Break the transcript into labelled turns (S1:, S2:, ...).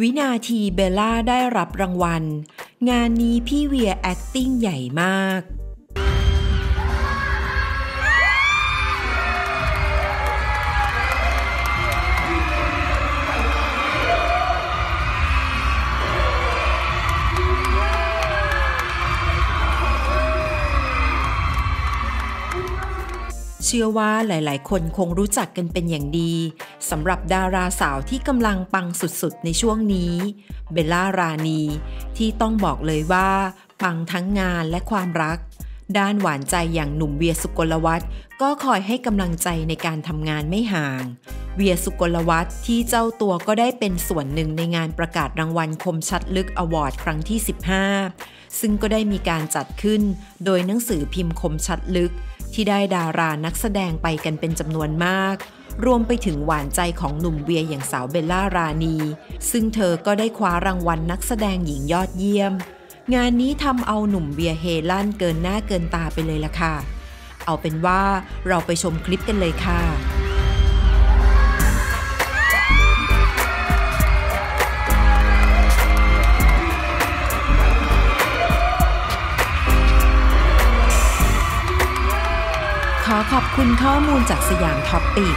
S1: วินาทีเบลล่าได้รับรางวัล งานนี้พี่เวีย acting ใหญ่มาก เชื่อว่าหลายๆ คนคงรู้จักกันเป็นอย่างดีสำหรับดาราสาวที่กำลังปังสุดๆ ในช่วงนี้ เบลล่ารานี ที่ต้องบอกเลยว่า ปังทั้งงานและความรัก ด้านหวานใจอย่างหนุ่มเวียสุกลวัฒน์ก็คอยให้กำลังใจในการทำงานไม่ห่าง เวียสุกลวัฒน์ที่เจ้าตัวก็ได้เป็นส่วนหนึ่งในงานประกาศรางวัลคมชัดลึกอวอร์ดครั้งที่ 15 ซึ่งก็ได้มีการจัดขึ้น โดยหนังสือพิมพ์คมชัดลึก ที่ได้ดารานักแสดงไปกันเป็นจำนวนมากรวมไปถึงหวานใจของหนุ่มเวียอย่างสาวเบลล่ารานี ซึ่งเธอก็ได้คว้ารางวัลนักแสดงหญิงยอดเยี่ยม งานนี้ทำเอาหนุ่มเวียร์เฮลั่นเกินหน้าเกินตาไปเลยล่ะค่ะ เอาเป็นว่าเราไปชมคลิปกันเลยค่ะขอขอบคุณข้อมูลจากสยามท็อปปิก